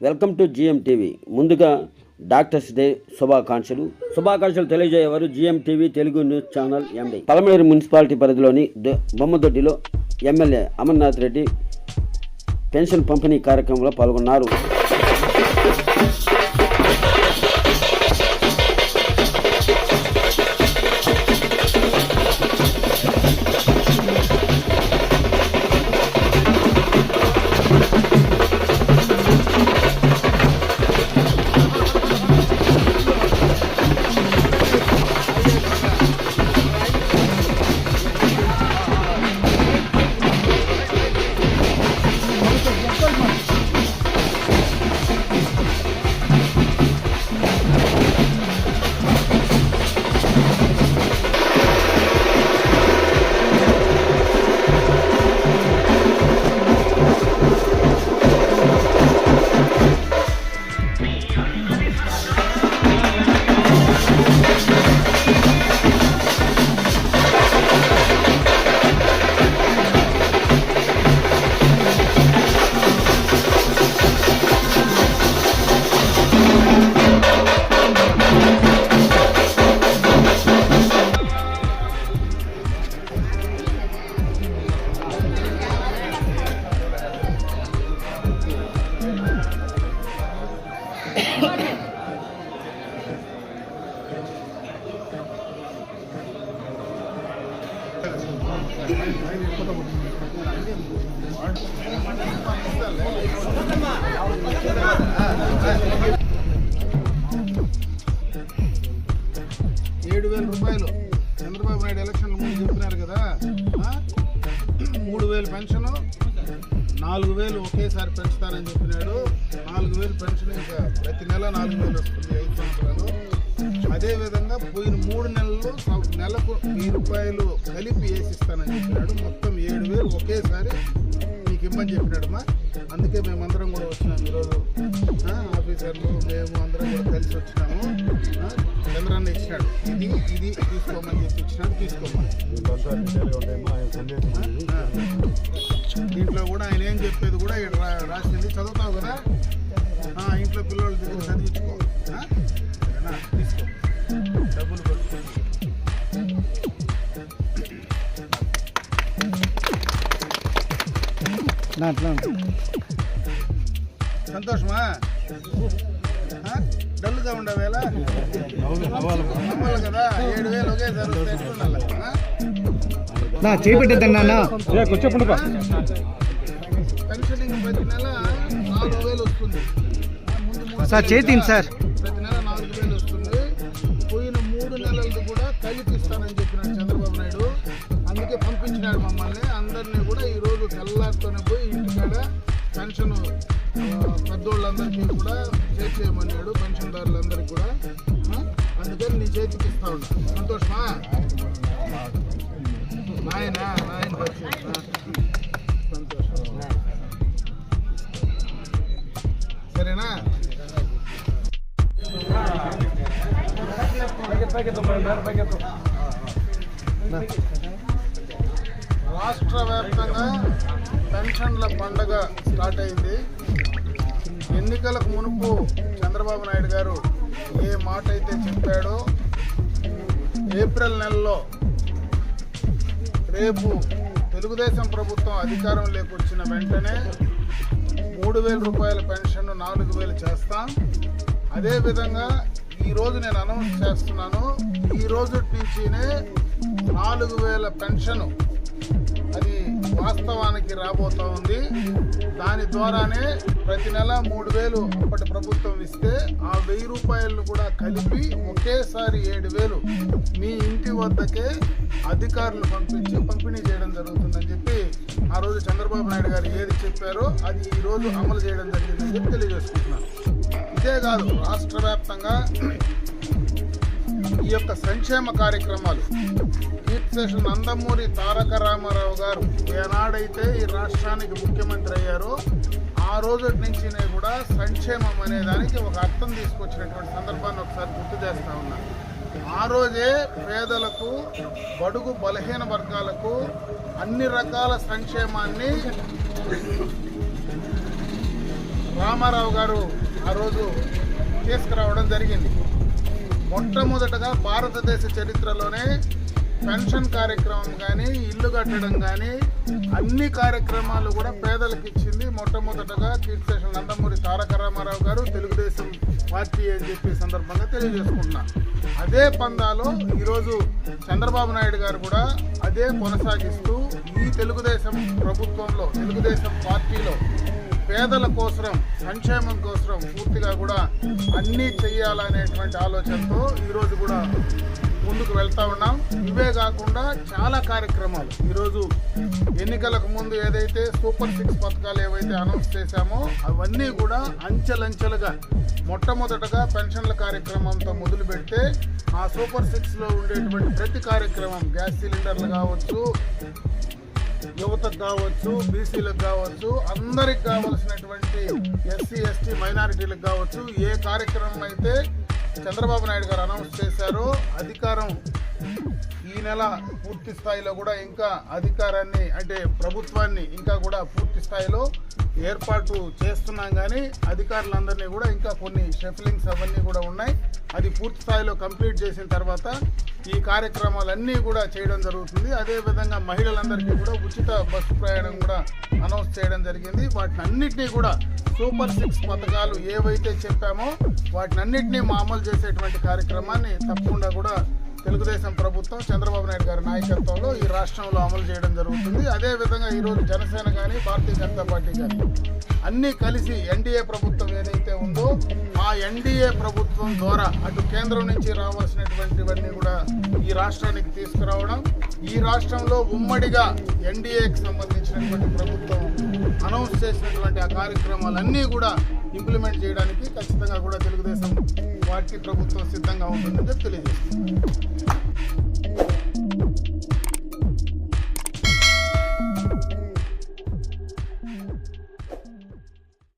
Welcome to GM TV. ముందుగా doctors day శుభాకాంక్షలు. శుభాకాంక్షలు తెలియజేయవారు GM TV Telugu news channel MD Palamaner municipality పరిధిలోని బొమ్మదొడ్డిలో ఎమ్మెల్యే అమర్నాథ్ రెడ్డి పెన్షన్ పంపిణీ కార్యక్రమంలో పాల్గొన్నారు. ఏడు వేల రూపాయలు. చంద్రబాబు నాయుడు ఎలక్షన్ల ముందు చెప్పినారు కదా మూడు వేలు పెన్షన్ నాలుగు వేలు ఒకేసారి పెంచుతానని చెప్పినాడు. నాలుగు వేలు పెన్షన్ ఇంకా ప్రతి నెల నాలుగు వేలు వస్తుంది ఐదు సంవత్సరాలు. అదేవిధంగా పోయిన మూడు నెలల్లో నెలకు వెయ్యి రూపాయలు కలిపి వేసిస్తానని చెప్పినాడు. మొత్తం ఏడు వేలు ఒకేసారి నీకు చెప్పినాడమ్మా. అందుకే మేమందరం కూడా వచ్చినాం ఈరోజు. ఆ, ఆఫీసర్లు మేము అందరం కూడా కలిసి వచ్చినాము. చంద్రాన్ని ఇచ్చినాడు ఇది ఇది తీసుకోమని చెప్పి ఇచ్చినాడు తీసుకోమని. దీంట్లో కూడా ఆయన ఏం చెప్పేది కూడా ఇక్కడ రాసింది. చదువుతావు కదా? ఇంట్లో పిల్లలు చదివించుకో. సంతోషమా? ఆ? డల్గా ఉండవేళ నవ్వాలి కదా ఏడు వేలు ఒకేసారి? నా చేపెట్టద్దన్నా పెన్షనింగ్ ప్రతి నెల నాలుగు వేలు వస్తుంది. సార్ చేతింది కదా, సార్. ప్రతి నెల నాలుగు వేలు వస్తుంది. పోయిన మూడు నెలలది కూడా కలిపి ఇస్తానని పెద్దోళ్ళందరికీ కూడా చేర్చేయమన్నాడు పెన్షన్దారులందరికీ కూడా అందుకని నీ చేతికి ఇస్తా ఉన్నా సంతోషమా నాయన నాయన సంతోషం సరేనా రాష్ట్ర వ్యాప్తంగా పెన్షన్ల పండగ స్టార్ట్ అయింది. ఎన్నికలకు మునుపు చంద్రబాబు నాయుడు గారు ఏ మాట అయితే చెప్పాడో ఏప్రిల్ నెలలో రేపు తెలుగుదేశం ప్రభుత్వం అధికారం వచ్చిన వెంటనే మూడు వేల రూపాయల పెన్షన్ నాలుగు వేలు చేస్తాం. అదేవిధంగా ఈరోజు నేను అనౌన్స్ చేస్తున్నాను ఈ రోజు నుంచినే నాలుగు వేల పెన్షన్ అది వాస్తవానికి రాబోతా ఉంది. దాని ద్వారానే ప్రతి నెల మూడు వేలు అప్పటి ప్రభుత్వం ఇస్తే ఆ వెయ్యి రూపాయలను కూడా కలిపి ఒకేసారి ఏడు వేలు మీ ఇంటి వద్దకే అధికారులు పంపించి పంపిణీ చేయడం జరుగుతుందని చెప్పి ఆ రోజు చంద్రబాబు నాయుడు గారు ఏది చెప్పారో అది ఈ రోజు అమలు చేయడం జరిగిందని చెప్పి తెలియజేసుకుంటున్నాను. ఇదే కాదు రాష్ట్ర వ్యాప్తంగా ఈ యొక్క సంక్షేమ కార్యక్రమాలు కీర్తిశేషులు నందమూరి తారక రామారావు గారు ఏనాడైతే ఈ రాష్ట్రానికి ముఖ్యమంత్రి అయ్యారో ఆ రోజు నుంచి కూడా సంక్షేమం అనే దానికి ఒక అర్థం తీసుకొచ్చినటువంటి సందర్భాన్ని ఒకసారి గుర్తు చేస్తా ఉన్నా. ఆ రోజే పేదలకు బడుగు బలహీన వర్గాలకు అన్ని రకాల సంక్షేమాన్ని రామారావు గారు ఆ రోజు తీసుకురావడం జరిగింది. మొట్టమొదటగా భారతదేశ చరిత్రలోనే పెన్షన్ కార్యక్రమం కానీ ఇల్లు కట్టడం కానీ అన్ని కార్యక్రమాలు కూడా పేదలకు ఇచ్చింది మొట్టమొదటగా కీర్తిశేషం నందమూరి తారక రామారావు గారు తెలుగుదేశం పార్టీ అని చెప్పి సందర్భంగా తెలియజేసుకుంటున్నా. అదే పందాలో ఈరోజు చంద్రబాబు నాయుడు గారు కూడా అదే కొనసాగిస్తూ ఈ తెలుగుదేశం ప్రభుత్వంలో తెలుగుదేశం పార్టీలో పేదల కోసం సంక్షేమం కోసం పూర్తిగా కూడా అన్నీ చెయ్యాలనేటువంటి ఆలోచనతో ఈరోజు కూడా ముందుకు వెళ్తా ఉన్నాం. ఇవే కాకుండా చాలా కార్యక్రమాలు. ఈరోజు ఎన్నికలకు ముందు ఏదైతే సూపర్ సిక్స్ పథకాలు ఏవైతే అనౌన్స్ చేశామో అవన్నీ కూడా అంచెలంచెలుగా మొట్టమొదటగా పెన్షన్ల కార్యక్రమంతో మొదలు పెడితే ఆ సూపర్ సిక్స్లో ఉండేటువంటి ప్రతి కార్యక్రమం గ్యాస్ సిలిండర్లు కావచ్చు యువతకు కావచ్చు బీసీలకు కావచ్చు అందరికి కావలసినటువంటి ఎస్సీ ఎస్టీ మైనారిటీలకు కావచ్చు ఏ కార్యక్రమం అయితే చంద్రబాబు నాయుడు గారు అనౌన్స్ చేశారు. అధికారం ఈ నెల పూర్తి స్థాయిలో కూడా ఇంకా అధికారాన్ని అంటే ప్రభుత్వాన్ని ఇంకా కూడా పూర్తి స్థాయిలో ఏర్పాటు చేస్తున్నాం కానీ అధికారులందరినీ కూడా ఇంకా కొన్ని షెఫ్లింగ్స్ అవన్నీ కూడా ఉన్నాయి. అది పూర్తి స్థాయిలో కంప్లీట్ చేసిన తర్వాత ఈ కార్యక్రమాలన్నీ కూడా చేయడం జరుగుతుంది. అదేవిధంగా మహిళలందరికీ కూడా ఉచిత బస్సు ప్రయాణం కూడా అనౌన్స్ చేయడం జరిగింది. వాటిని అన్నిటినీ కూడా సూపర్ సిక్స్ పథకాలు ఏవైతే చెప్పామో వాటిని అన్నింటినీ మా అమలు చేసేటువంటి కార్యక్రమాన్ని తప్పకుండా కూడా తెలుగుదేశం ప్రభుత్వం చంద్రబాబు నాయుడు గారి నాయకత్వంలో ఈ రాష్ట్రంలో అమలు చేయడం జరుగుతుంది. అదేవిధంగా ఈరోజు జనసేన కానీ భారతీయ జనతా పార్టీ కానీ అన్నీ కలిసి ఎన్డీఏ ప్రభుత్వం ఏదైతే ఉందో ఆ ఎన్డీఏ ప్రభుత్వం ద్వారా అటు కేంద్రం నుంచి రావాల్సినటువంటివన్నీ కూడా ఈ రాష్ట్రానికి తీసుకురావడం ఈ రాష్ట్రంలో ఉమ్మడిగా ఎన్డీఏకి సంబంధించినటువంటి ప్రభుత్వం అనౌన్స్ చేసినటువంటి ఆ కార్యక్రమాలన్నీ కూడా ఇంప్లిమెంట్ చేయడానికి ఖచ్చితంగా ప్రభుత్వం సిద్ధంగా ఉంటుందని తెలియజేస్తుంది.